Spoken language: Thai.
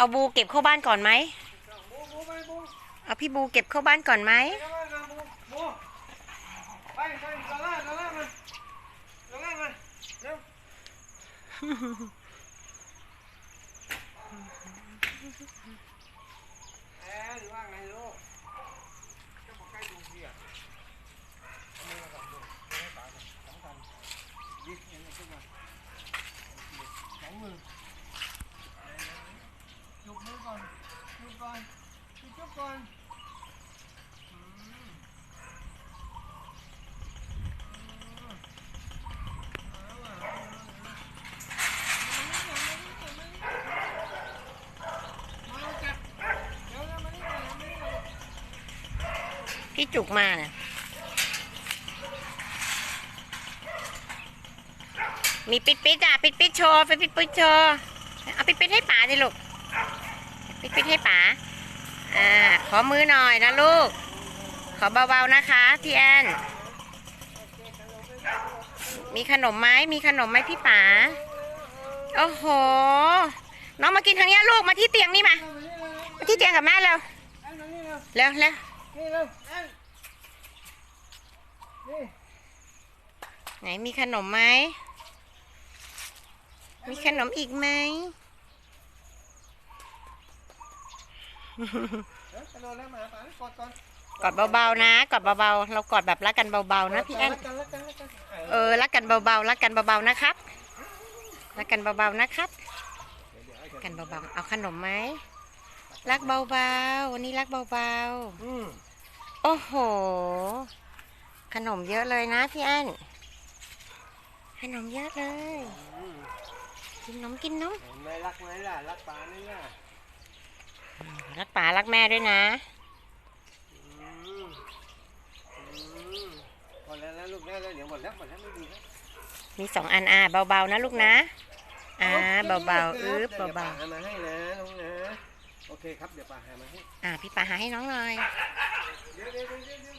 เอาบูเก็บเข้าบ้านก่อนไหม เอาพี่บูเก็บเข้าบ้านก่อนไหมไปกันมาบูบูไปไปตะล่าตะล่ามาตะล่ามาเร็วแอนว่าไงลูกจะบอกใกล้ดูเสียเอามือมากับดูให้ตากันสองกันยิบเงินขึ้นมาสองมือจุกมือก่อนจุ ก่อนจุกจุกก่อนพี่จุกมาเนี่ยมีปิดปิดอะปิดปิดโชว์ปิดปิดปิดโชว์เอาปิดปิดให้ป๋าดิลูก ปิดปิดให้ป๋าอ่าขอมือหน่อยนะลูก ขอเบาๆนะคะพี่แอนมีขนมไหมมีขนมไหมพี่ป๋าโอ้โห น้องมากินทางนี้ลูกมาที่เตียงนี่มา มาที่เตียงกับแม่เร็วเร็วเร็วไหนมีขนมไหม มีขนมอีกไหม เดี๋ยว กระโดดแล้วมาป่ากดก่อนกอดเบาๆนะกอดเบาๆเรากอดแบบรักกันเบาๆนะพี่แอนรักกันรักกันรักกันเออรักกันเบาๆรักกันเบาๆนะครับรักกันเบาๆนะครับรักกันเบาๆเอาขนมไหมรักเบาๆวันนี้รักเบาอืมๆโอ้โห ขนมเยอะเลยนะพี่แอนขนมเยอะเลยอืมกินนมกินนมเห็นไหมรักไหมล่ะรักป่านี่ล่ะ รักป๋ารักแม่ด้วยนะอืมอืมหมดแล้วนะลูกได้แล้วเดี๋ยวหมดแล้วหมดแล้วไม่ดีแล้วมีสองอันอะเบาๆนะลูกนะอ่าเบาๆอึ๊บดี๋ยวเบาป่หามาให้นะลูกนะโอเคครับเดี๋ยวป่าหามาให้ๆอ่าพี่ปาหาให้น้องหน่อย เดี๋ยวเดี๋ยวเดี๋ยวเดี๋ยว